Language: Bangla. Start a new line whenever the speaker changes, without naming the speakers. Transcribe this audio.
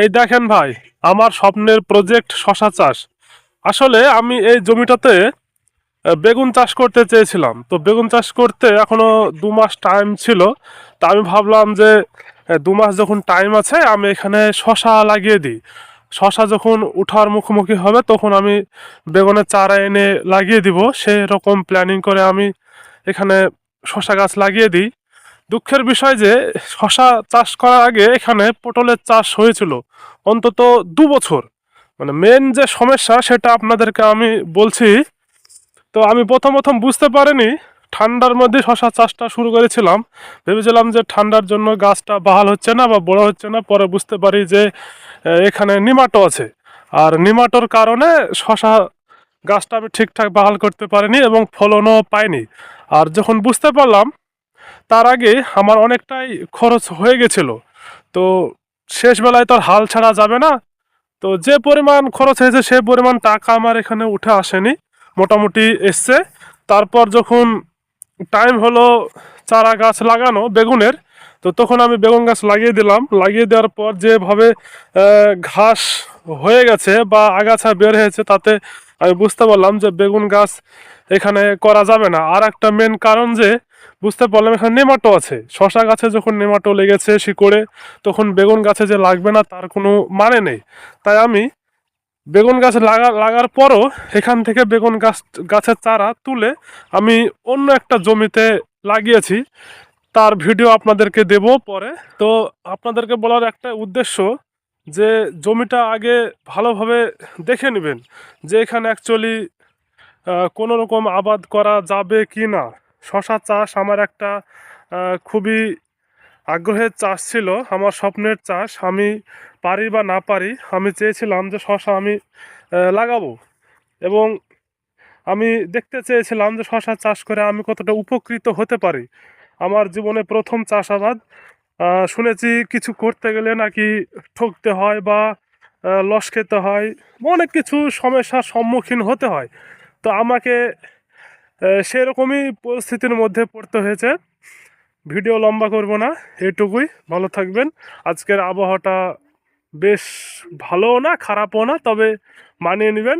এই দেখেন ভাই, আমার স্বপ্নের প্রজেক্ট শশা চাষ। আসলে আমি এই জমিটাতে বেগুন চাষ করতে চেয়েছিলাম। তো বেগুন চাষ করতে এখনও দু মাস টাইম ছিল। তা আমি ভাবলাম যে দু মাস যখন টাইম আছে, আমি এখানে শশা লাগিয়ে দিই। শশা যখন উঠার মুখোমুখি হবে, তখন আমি বেগুনের চারা এনে লাগিয়ে দিব। সেরকম প্ল্যানিং করে আমি এখানে শশা গাছ লাগিয়ে দিই। দুঃখের বিষয় যে শশা চাষ করার আগে এখানে পটলের চাষ হয়েছিল অন্তত দু বছর। মানে মেন যে সমস্যা সেটা আপনাদেরকে আমি বলছি, তো আমি প্রথম প্রথম বুঝতে পারিনি, ঠান্ডার মধ্যে শশা চাষটা শুরু করেছিলাম। ভেবেছিলাম যে ঠান্ডার জন্য গাছটা বাহাল হচ্ছে না বা বড় হচ্ছে না, পরে বুঝতে পারি যে এখানে নিমাটো আছে। আর নিমাটোর কারণে শশা গাছটা আমি ঠিকঠাক বাহাল করতে পারিনি এবং ফলনও পাইনি। আর যখন বুঝতে পারলাম তার আগে আমার অনেকটাই খরচ হয়ে গেছিল। তো শেষ বেলায় তো হাল ছাড়া যাবে না। তো যে পরিমাণ খরচ হয়েছে সে পরিমাণ টাকা আমার এখানে উঠে আসেনি। মোটামুটি এসছে। তারপর যখন টাইম হলো চারা গাছ লাগানো বেগুনের, তো তখন আমি বেগুন গাছ লাগিয়ে দিলাম। লাগিয়ে দেওয়ার পর যেভাবে ঘাস হয়ে গেছে বা আগাছা বের হয়েছে তাতে আমি বুঝতে পারলাম যে বেগুন গাছ এখানে করা যাবে না। আর একটা মেন কারণ যে বুঝতে পারলাম, এখানে নেমাটো আছে। শশা গাছে যখন নেমাটো লেগেছে শিকড়ে, তখন বেগুন গাছে যে লাগবে না তার কোনো মানে নেই। তাই আমি বেগুন গাছ লাগা, লাগার পরও এখান থেকে বেগুন গাছ, গাছের চারা তুলে আমি অন্য একটা জমিতে লাগিয়েছি। তার ভিডিও আপনাদেরকে দেব পরে। তো আপনাদেরকে বলার একটা উদ্দেশ্য যে জমিটা আগে ভালোভাবে দেখে নেবেন যে এখানে অ্যাকচুয়ালি কোনো রকম আবাদ করা যাবে কি না। শশা চাষ আমার একটা খুবই আগ্রহের চাষ ছিল, আমার স্বপ্নের চাষ। আমি পারি বা না পারি, আমি চেয়েছিলাম যে শশা আমি লাগাবো। এবং আমি দেখতে চেয়েছিলাম যে শশা চাষ করে আমি কতটা উপকৃত হতে পারি। আমার জীবনে প্রথম চাষাবাদ শুনেছি কিছু করতে গেলে নাকি ঠকতে হয় বা লস খেতে হয়, অনেক কিছু সমস্যার সম্মুখীন হতে হয়। তো আমাকে সেরকমই পরিস্থিতির মধ্যে পড়তে হয়েছে। ভিডিও লম্বা করব না, এটুকুই। ভালো থাকবেন। আজকের আবহাওয়াটা বেশ ভালোও না, খারাপও না, তবে মানিয়ে নেবেন।